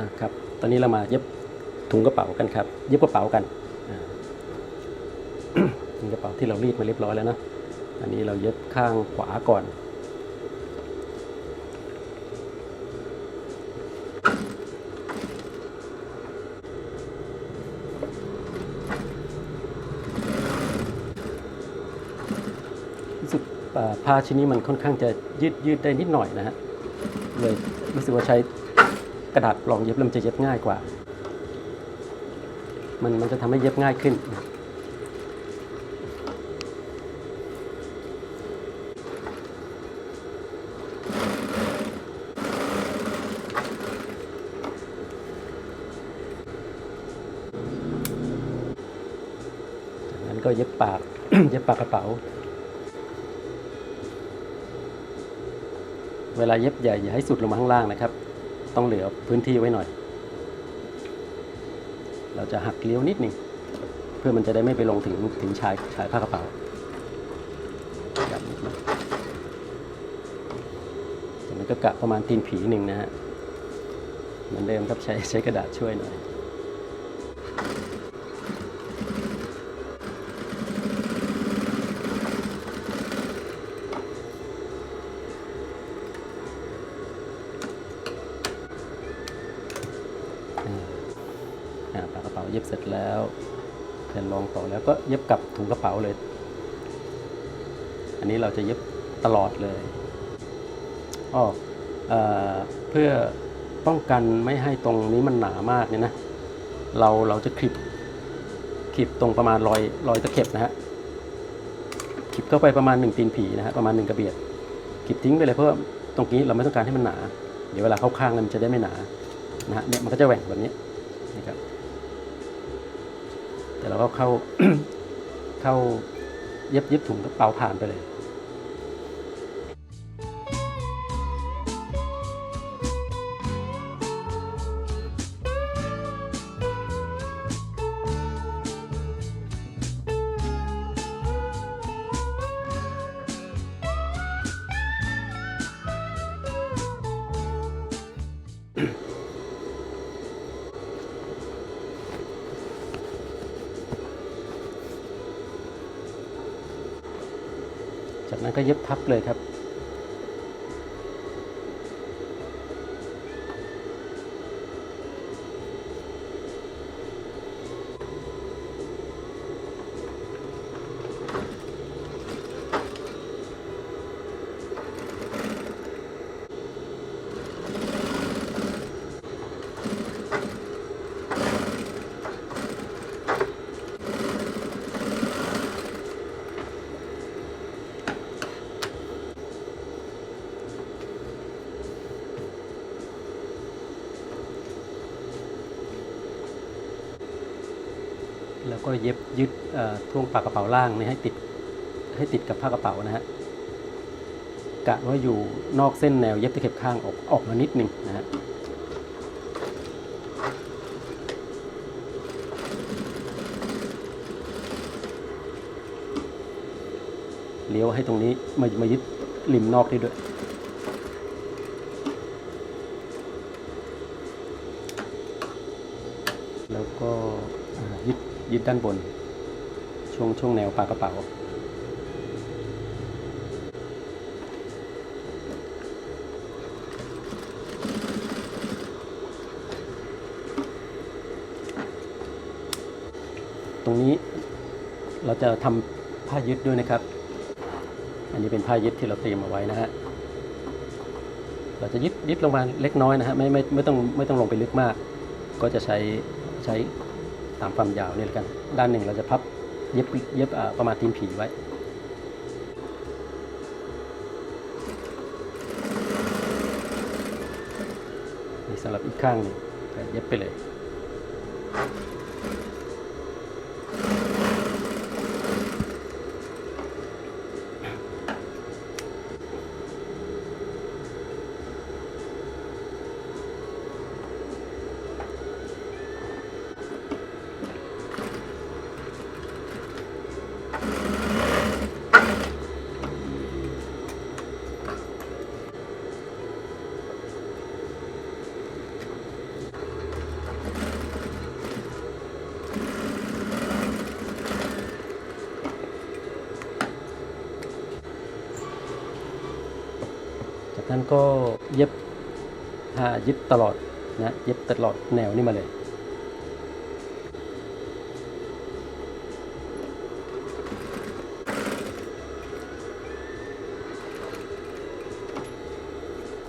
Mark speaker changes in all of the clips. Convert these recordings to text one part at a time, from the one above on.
Speaker 1: นะครับ ตอนนี้เรามาเย็บถุงกระเป๋ากันครับ เย็บกระเป๋ากันถุงกระเป๋าที่เรารีดมาเรียบร้อยแล้วนะ อันนี้เราเย็บข้างขวาก่อนรู้สึกอ่าผ้าชิ้นนี้มันค่อนข้างจะยืดยืดได้นิดหน่อยนะฮะเลยรู้สึกว่าใช้ กระดาษรองเย็บล้วมันจะเย็บง่ายกว่า มันมันจะทำให้เย็บง่ายขึ้นนะจากนั้นก็เย็บปาก เย็บปากกระเป๋าเวลาเย็บอย่อย่าให้สุดลงมาข้างล่างนะครับ ต้องเหลือพื้นที่ไว้หน่อย เราจะหักเลี้ยวนิดหนึ่งเพื่อมันจะได้ไม่ไปลงถึงถึงชายชายผ้ากระเป๋ายับนิดหนึงจากนั้นก็กะประมาณตีนผีหนึ่งนะฮะเหมือนเดิมครับใช้ใช้กระดาษช่วยหน่อย อ่าปากกระเป๋าเย็บเสร็จแล้วแผ่นรองต่อแล้วก็เย็บกับถุงกระเป๋าเลย อันนี้เราจะเย็บตลอดเลยอ้อเออเพื่อป้องกันไม่ให้ตรงนี้มันหนามากเนี่ยนะ เราเราจะคลิปคลิปตรงประมาณรอยรอยตะเข็บนะฮะคลิปเข้าไปประมาณหนึ่งตีนผีนะฮะประมาณหนึ่งกระเบียดคลิปทิ้งไปเลยเพราะว่าตรงนี้เราไม่ต้องการให้มันหนา เดี๋ยวเวลาเข้าข้างแล้วมันจะได้ไม่หนานะฮะเนี่ยมันก็จะแหว่งแบบนี้นะครับ เราก็เข้าเข้าเย็บเย็บถุงกระเป๋าผ่านไปเลย มันก็เย็บทับเลยครับ แล้วก็เย็บยึดท่วงปากกระเป๋าล่างนี่ให้ติดให้ติดกับผ้ากระเป๋านะฮะกะว่าอยู่นอกเส้นแนวเย็บตะเข็บข้างออกออกมานิดหนึ่งนะฮะเลี้ยวให้ตรงนี้มามายึดริมนอกได้ด้วย แล้วก็อ่า ยึดด้านบน ช่วงช่วงแนวปากกระเป๋า ตรงนี้เราจะทำผ้ายึดด้วยนะครับ อันนี้เป็นผ้ายึดที่เราเตรียมเอาไว้นะฮะเราจะยึดยึดลงมาเล็กน้อยนะฮะไม่ไม่ไม่ต้องไม่ต้องลงไปลึกมาก ก็จะใช้ใช้ ตามความยาวนี่แหละกัน ด้านหนึ่งเราจะพับเย็บเย็บประมาณตีนผีไว้นี่สำหรับอีกข้างนึ่งเย็บไปเลย นั้นก็เย็บผ้าเยึดตลอดนะเย็บตลอดแนวนี่มาเลย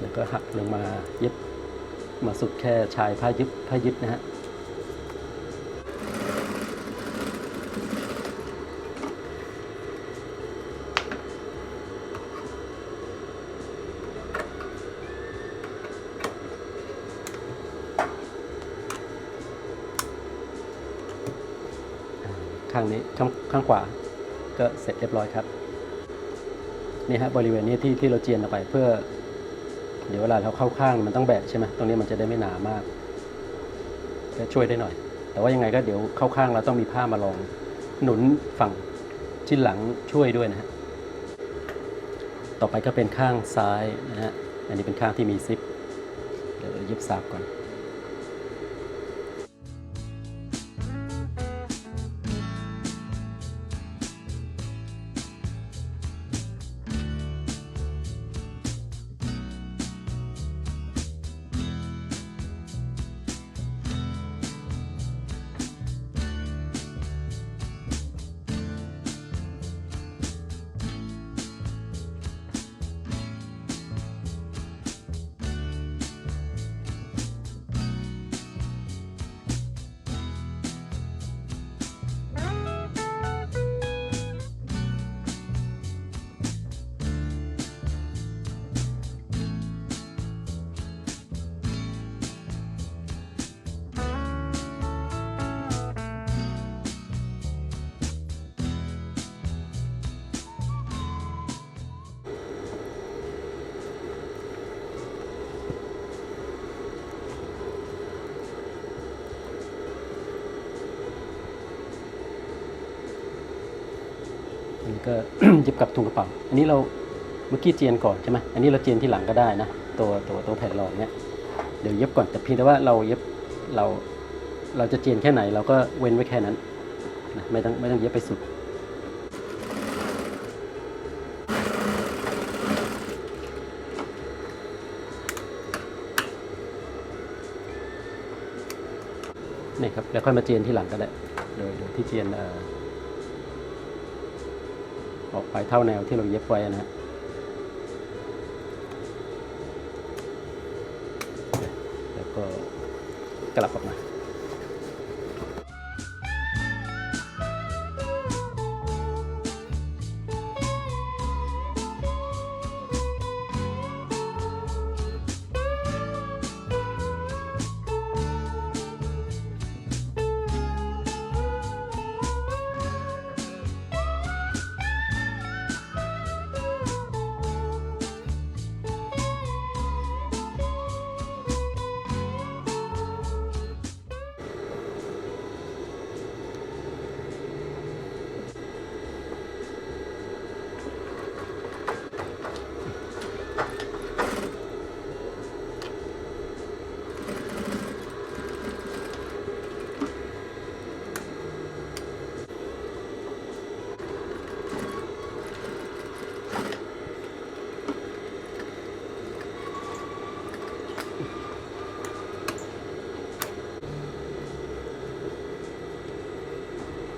Speaker 1: แล้วก็หักลงมาเย็บมาสุดแค่ชายผ้ายึบผ้ายึดนะฮะางนี้ข้างข้างขวา ก็เสร็จเรียบร้อยครับนี่ฮะบริเวณนี้ที่ที่เราเจียนออกไปเพื่อ เดี๋ยวเวลาเราเข้าข้างมันต้องแบกใช่ไหมตรงนี้มันจะได้ไม่หนามากก็ช่วยได้หน่อย แต่ว่ายังไงก็เดี๋ยวเข้าข้างเราต้องมีผ้ามารองหนุนฝั่งชิ้นหลังช่วยด้วยนะฮะต่อไปก็เป็นข้างซ้ายนะฮะอันนี้เป็นข้างที่มีซิปเดี๋ยวย็บสาบก่อน ก็เย็บกับถุงกระเป๋า อันนี้เราเมื่อกี้เจียนก่อนใช่ไหมอันนี้เราเจียนที่หลังก็ได้นะ ตัวตัวตัวแผ่นรองเนี้ยเดี๋ยวเย็บก่อนแต่เพียงแต่ว่าเราเย็บเราเราจะเจียนแค่ไหน เราก็เว้นไว้แค่นั้นนะไม่ต้องไม่ต้องเย็บไปสุดนี่ครับแล้วค่อยมาเจียนที่หลังก็ได้ โดยโดยที่เจียนเออออกไปเท่าแนวที่เราเย็บไว้นะฮะแล้วก็กลับออกมา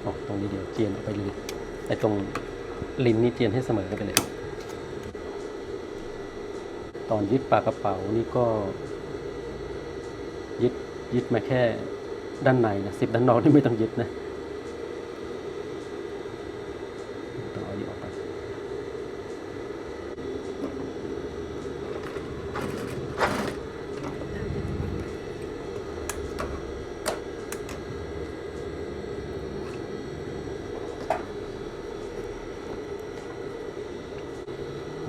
Speaker 1: ออกตรงนี้เดี๋ยวเจียนออกไปเลยไอ้ตรงลิ้นนี่เจียนให้เสมอกันไปเลย ตอนยึดปากกระเป๋านี่ก็ ยึดยึดมาแค่ด้านในนะสิบด้านนอกนี่ไม่ต้องยึดนะต้องเอาดีออกไป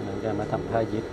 Speaker 1: หลังจาก มาทำท่ายึดนะค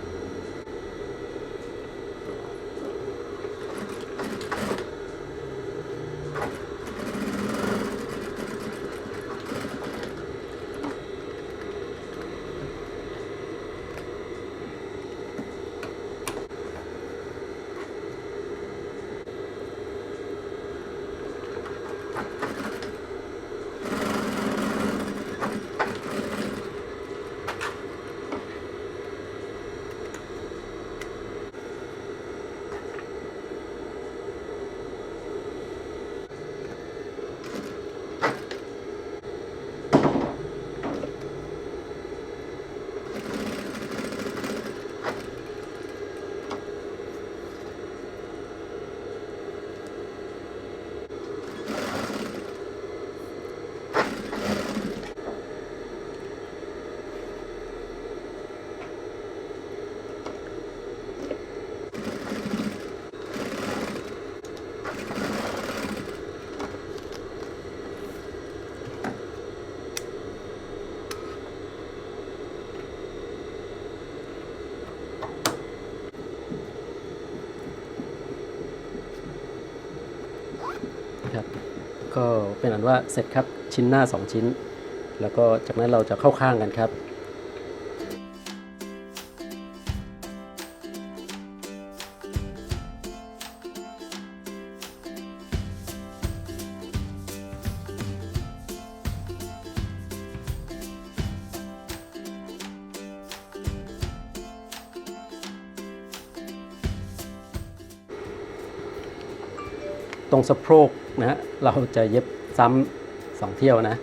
Speaker 1: รับ ก็เป็นอันว่าเสร็จครับชิ้นหน้า 2 ชิ้น แล้วก็จากนั้นเราจะเข้าข้างกันครับ ตรงสะโพกนะฮะเราจะเย็บซ้ำสองเที่ยวนะ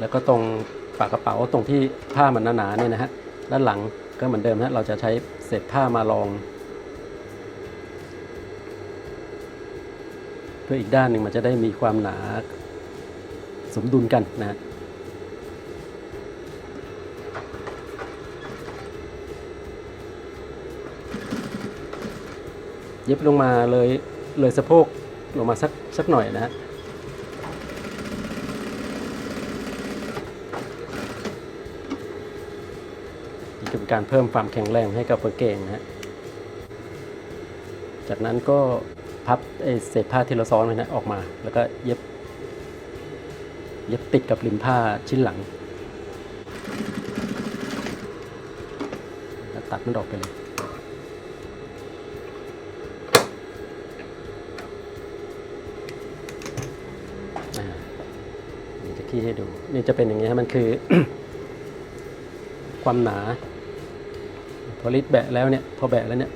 Speaker 1: แล้วก็ตรงปากกระเป๋าตรงที่ผ้ามันหนาๆเนี่ยนะฮะด้านหลังก็เหมือนเดิมฮะเราจะใช้เศษผ้ามารอง เพื่ออีกด้านหนึ่งมันจะได้มีความหนาสมดุลกันนะ เย็บลงมาเลยเลยสะโพกลงมาสักสักหน่อยนะฮะเป็นการเพิ่มความแข็งแรงให้กับกางเกงนะฮะจากนั้นก็พับไอเศษผ้าที่เราซ้อนไว้นะออกมา แล้วก็เย็บ เย็บติดกับริมผ้าชิ้นหลังแล้วตัดมันออกไปเลย นี่จะขี้ให้ดู นี่จะเป็นอย่างนี้ฮะมันคือ ความหนา พอลิดแบะแล้วเนี่ย พอแบะแล้วเนี่ย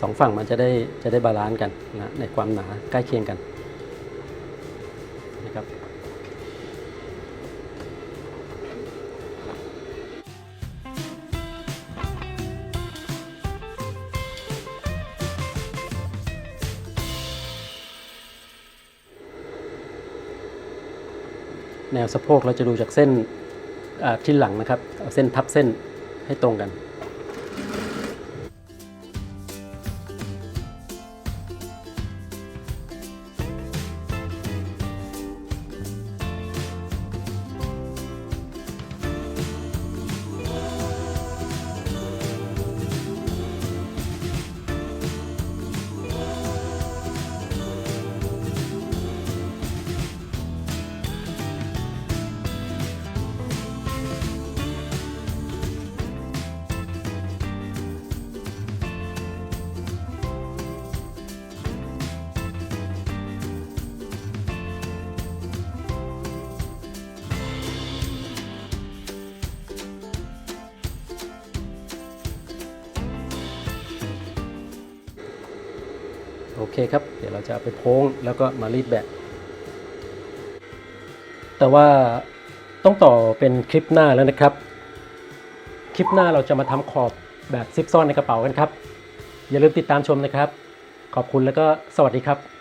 Speaker 1: สองฝั่งมันจะได้จะได้บาลานซ์กันนะในความหนาใกล้เคียงกัน แนวสะโพกเราจะดูจากเส้นที่หลังนะครับเอาเส้นทับเส้นให้ตรงกัน โอเคครับ เดี๋ยวเราจะเอาไปโพ้งแล้วก็มารีดแบตแต่ว่าต้องต่อเป็นคลิปหน้าแล้วนะครับ คลิปหน้าเราจะมาทำขอบแบบซิปซ่อนในกระเป๋ากันครับ อย่าลืมติดตามชมนะครับ ขอบคุณแล้วก็สวัสดีครับ